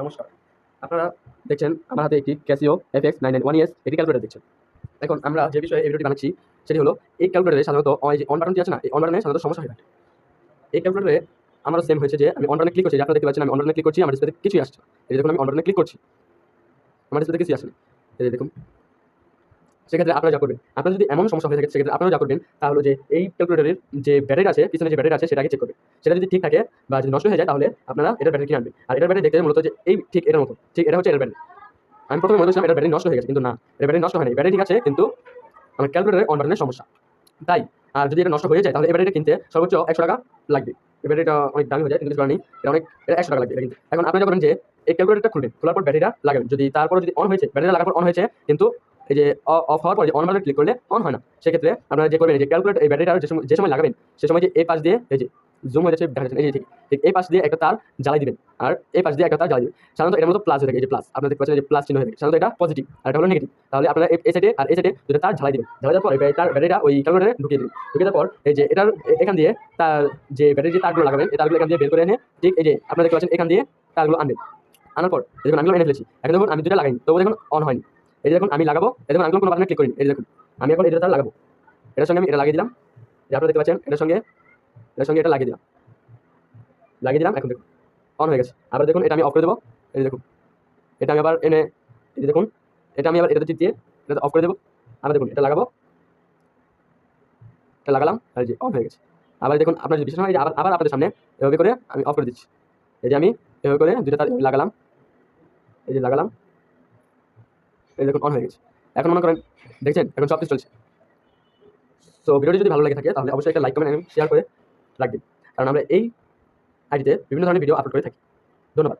নমস্কার। আপনারা দেখছেন আমার হাতে একটি Casio F X nine nine one ES একটি ক্যালকুলেটার দেখছেন। এখন আমরা যে বিষয়ে ভিডিওটি বানাচ্ছি, সেটি হলো, এই ক্যালকুলেটারে সাধারণত অন বাটনটি আছে না, এই অন বাটনে সাধারণত সমস্যা হয়ে থাকে। এই ক্যালকুলেটারে আমার সেম হয়েছে যে, আমি অন বাটনে ক্লিক করছি আপনারা দেখতে পাচ্ছেন, আমি অন বাটনে ক্লিক করছি, আমার ডিসপ্লেতে কিছুই আসছে এই দেখুন, আমি অন বাটনে ক্লিক করছি। আমার ডিসপ্লেতে কিছুই আসে এই দেখুন সেক্ষেত্রে আপনারা যা করবেন। আপনার যদি এমন সমস্যা হয়ে থাকে, সেক্ষেত্রে আপনারা যা করবেন তাহলে যে এই ক্যালকুলেটারের যে ব্যাটারি আছে, পিছনে যে ব্যাটারি আছে সেটাকে চেক করবেন। সেটা যদি ঠিক থাকে বা যদি নষ্ট হয়ে যায়, তাহলে আপনারা এটার ব্যাটারি কিনে আনবেন। আর এটার ব্যাটারি দেখতে মূলত যে এই ঠিক এটার মতো, ঠিক এটা হচ্ছে এটার ব্যাটারি আমি প্রথমে মনে করছিলাম এটার ব্যাটারি নষ্ট হয়ে গেছে, কিন্তু না, এটার ব্যাটারি নষ্ট হয়নি। ব্যাটারি ঠিক আছে, কিন্তু আমার ক্যালকুলেটারের অন বাটনের সমস্যা। তাই, আর যদি এটা নষ্ট হয়ে যায়, তাহলে এই ব্যাটারিটা কিনতে সর্বোচ্চ একশো টাকা লাগবে। এই ব্যাটারিটা অনেক দামি হয়ে যায়, কিন্তু নেই। এটা অনেক, এটা একশো টাকা লাগবে, এটা কিনতে। এখন আপনি যা করেন যে, এই ক্যালকুলেটারটা খুলবেন, খোলার পর ব্যাটারিটা লাগাবেন। যদি তারপরে যদি অন হয়েছে ব্যাটারিটা লাগার পর অন হয়েছে, কিন্তু এই যে অফ হওয়ার পর যে অন ক্লিক করলে অন হয় না। সেক্ষেত্রে আপনারা যে করবেন যে ক্যালকুলেট এই ব্যাটারিটা যে সময় যে সময় লাগাবেন, সে সময় যে এই পাশ দিয়ে এই যে জুম হয়ে যাচ্ছে এই যে ঠিক ঠিক এই পাশ দিয়ে একটা তার জ্বালাই দিবেন। আর এই পাশ দিয়ে একটা তার জ্বালাই দিবেন। সাধারণত এটার মতো প্লাস হয়ে থাকে, এই যে প্লাস আপনারা দেখতে পাচ্ছেন যে প্লাস চিহ্ন হয়ে থাকে। সাধারণত এটা পজিটিভ আর এটা হলো নেগেটিভ তাহলে আপনারা এই- সাইডে আর এই সাইডে দুটো তার ঝালাই দিবেন। ঝালাই দেওয়ার পর তার ব্যাটারিটা ওই ক্যালকুলেটারে ঢুকিয়ে দিবেন। ঢুকিয়ে দেওয়ার পর এই যে এটার এখান দিয়ে তার যে ব্যাটারি যে তারগুলো লাগাবেন, এই তারগুলো এখান দিয়ে বের করে এনে ঠিক এই যে আপনারা দেখতে পাচ্ছেন এখান দিয়ে তারগুলো আনবেন। আনার পর দেখুন আমিগুলো এনে ফেলেছি, এখন দেখুন আমি দুটো লাগাইনি, তবু দেখুন অন হয়নি। যে দেখুন, আমি লাগাবো, এই দেখুন, আমি কোনো বাটনে ক্লিক করিনি, এই দেখুন, আমি এখন এটা তার লাগাবো। এটার সঙ্গে আমি এটা লাগিয়ে দিলাম, যে আপনারা দেখতে পাচ্ছেন, এটার সঙ্গে এটার সঙ্গে এটা লাগিয়ে দিলাম। লাগিয়ে দিলাম, এখন দেখুন অন হয়ে গেছে। আবার দেখুন, এটা আমি অফ করে দেবো, এই দেখুন, এটা আমি আবার এনে, এই দেখুন, এটা আমি আবার এটাতে টিপ দিয়ে, এটাতে অফ করে দেবো। আবার দেখুন, এটা লাগাবো, এটা লাগালাম, আর যে অন হয়ে গেছে। আবার দেখুন, আপনার যদি বিশেষ হয় আবার আবার আপনাদের সামনে এভাবে করে আমি অফ করে দিচ্ছি। এই যে আমি এভাবে করে দুটো তার লাগালাম, এই যে লাগালাম এই দেখুন অন হয়ে গেছে। এখন মনে করেন, দেখছেন, এখন সব কিছু চলছে। সো ভিডিওটি যদি ভালো লাগে থাকে, তাহলে অবশ্যই একটা লাইক কমেন্ট এবং শেয়ার করে রাখবেন। কারণ আমরা এই আইডিতে বিভিন্ন ধরনের ভিডিও আপলোড করে থাকি। ধন্যবাদ।